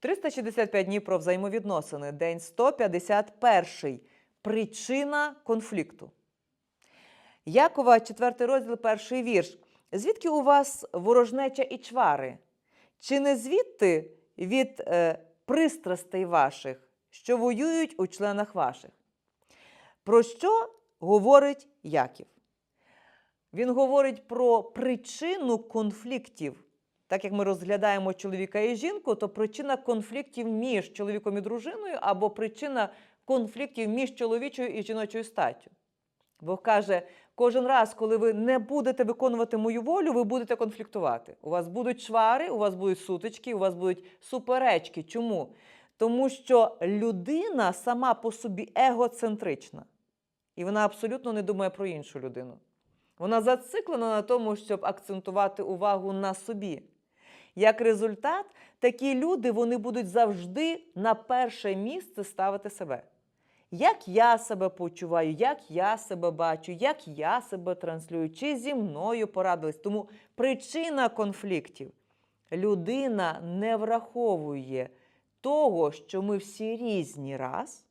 365 днів про взаємовідносини. День 151. Причина конфлікту. Якова, 4 розділ, перший вірш. Звідки у вас ворожнеча і чвари? Чи не звідти від е, пристрастей ваших, що воюють у членах ваших? Про що говорить Яків? Він говорить про причину конфліктів. Так як ми розглядаємо чоловіка і жінку, то причина конфліктів між чоловіком і дружиною або причина конфліктів між чоловічою і жіночою статтю. Бог каже, кожен раз, коли ви не будете виконувати мою волю, ви будете конфліктувати. У вас будуть чвари, у вас будуть сутички, у вас будуть суперечки. Чому? Тому що людина сама по собі егоцентрична. І вона абсолютно не думає про іншу людину. Вона зациклена на тому, щоб акцентувати увагу на собі. Як результат, такі люди вони будуть завжди на перше місце ставити себе. Як я себе почуваю, як я себе бачу, як я себе транслюю, чи зі мною порадились. Тому причина конфліктів. Людина не враховує того, що ми всі різні раз,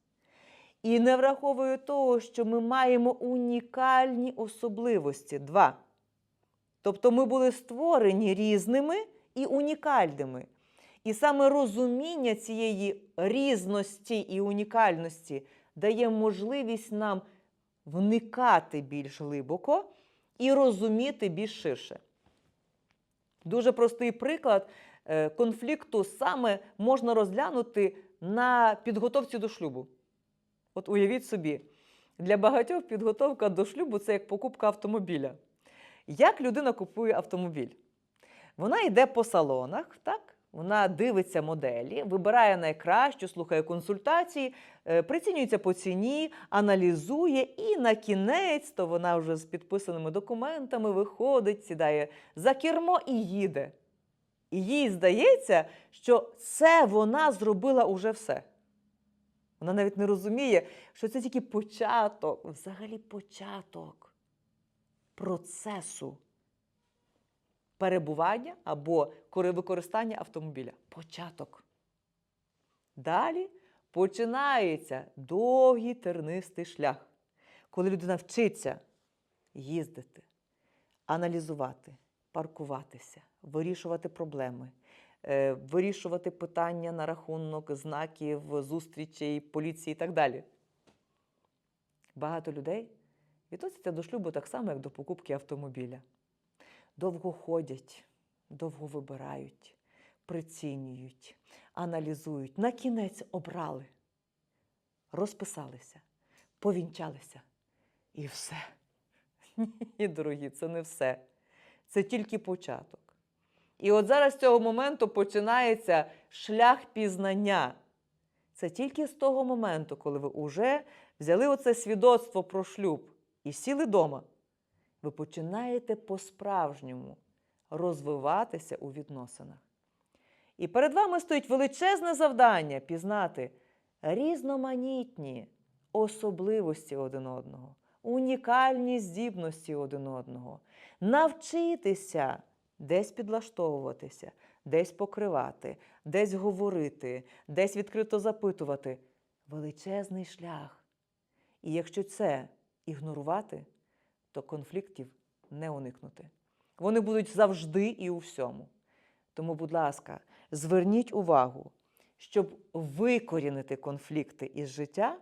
і не враховує того, що ми маємо унікальні особливості. Два. Тобто ми були створені різними і унікальними. І саме розуміння цієї різності і унікальності дає можливість нам вникати більш глибоко і розуміти більш ширше. Дуже простий приклад е, конфлікту саме можна розглянути на підготовці до шлюбу. От уявіть собі, для багатьох підготовка до шлюбу це як покупка автомобіля. Як людина купує автомобіль? Вона йде по салонах, так? Вона дивиться моделі, вибирає найкращу, слухає консультації, е, прицінюється по ціні, аналізує, і на кінець то вона вже з підписаними документами виходить, сідає за кермо і їде. І їй здається, що це вона зробила уже все. Вона навіть не розуміє, що це тільки початок, взагалі початок процесу перебування або використання автомобіля. Початок. Далі починається довгий тернистий шлях, коли людина вчиться їздити, аналізувати, паркуватися, вирішувати проблеми, е, вирішувати питання на рахунок знаків, зустрічей, поліції і так далі. Багато людей відносяться до шлюбу так само, як до покупки автомобіля. Довго ходять, довго вибирають, прицінюють, аналізують, на кінець обрали, розписалися, повінчалися. І все. Ні, дорогі, це не все. Це тільки початок. І от зараз з цього моменту починається шлях пізнання. Це тільки з того моменту, коли ви вже взяли оце свідоцтво про шлюб і сіли вдома, ви починаєте по-справжньому розвиватися у відносинах. І перед вами стоїть величезне завдання пізнати різноманітні особливості один одного, унікальні здібності один одного, навчитися десь підлаштовуватися, десь покривати, десь говорити, десь відкрито запитувати. Величезний шлях. І якщо це ігнорувати, то конфліктів не уникнути. Вони будуть завжди і у всьому. Тому, будь ласка, зверніть увагу, щоб викорінити конфлікти із життя,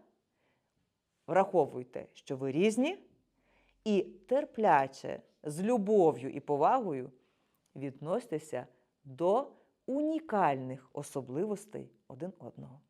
враховуйте, що ви різні, і терпляче, з любов'ю і повагою відносьтеся до унікальних особливостей один одного.